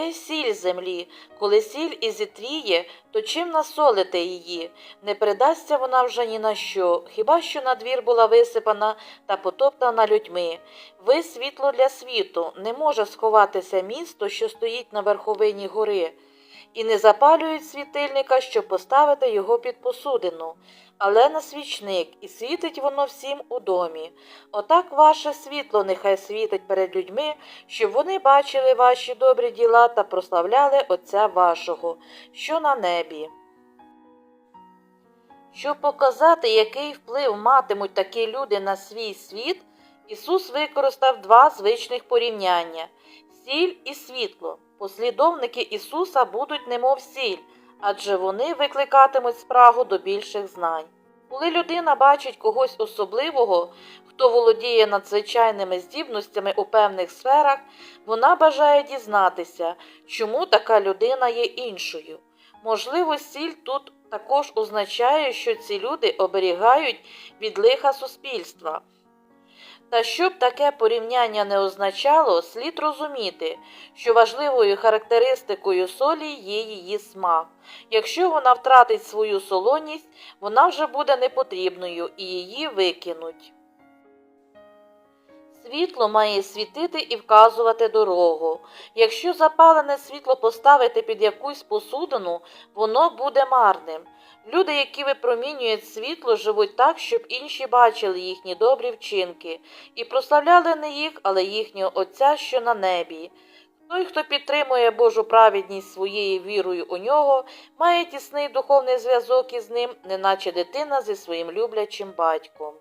Ви сіль землі, коли сіль і зітріє, то чим насолити її? Не передасться вона вже ні на що, хіба що на двір була висипана та потоптана людьми. Ви світло для світу, не може сховатися місто, що стоїть на верховині гори, і не запалюють світильника, щоб поставити його під посудину, але на свічник, і світить воно всім у домі. Отак ваше світло нехай світить перед людьми, щоб вони бачили ваші добрі діла та прославляли Отця вашого, що на небі. Щоб показати, який вплив матимуть такі люди на свій світ, Ісус використав два звичних порівняння сіль і світло. Послідовники Ісуса будуть немов сіль, адже вони викликатимуть спрагу до більших знань. Коли людина бачить когось особливого, хто володіє надзвичайними здібностями у певних сферах, вона бажає дізнатися, чому така людина є іншою. Можливо, сіль тут також означає, що ці люди оберігають від лиха суспільства. Та щоб таке порівняння не означало, слід розуміти, що важливою характеристикою солі є її смак. Якщо вона втратить свою солоність, вона вже буде непотрібною і її викинуть. Світло має світити і вказувати дорогу. Якщо запалене світло поставити під якусь посудину, воно буде марним. Люди, які випромінюють світло, живуть так, щоб інші бачили їхні добрі вчинки і прославляли не їх, але їхнього Отця, що на небі. Той, хто підтримує Божу праведність своєю вірою у нього, має тісний духовний зв'язок із ним, неначе дитина зі своїм люблячим батьком.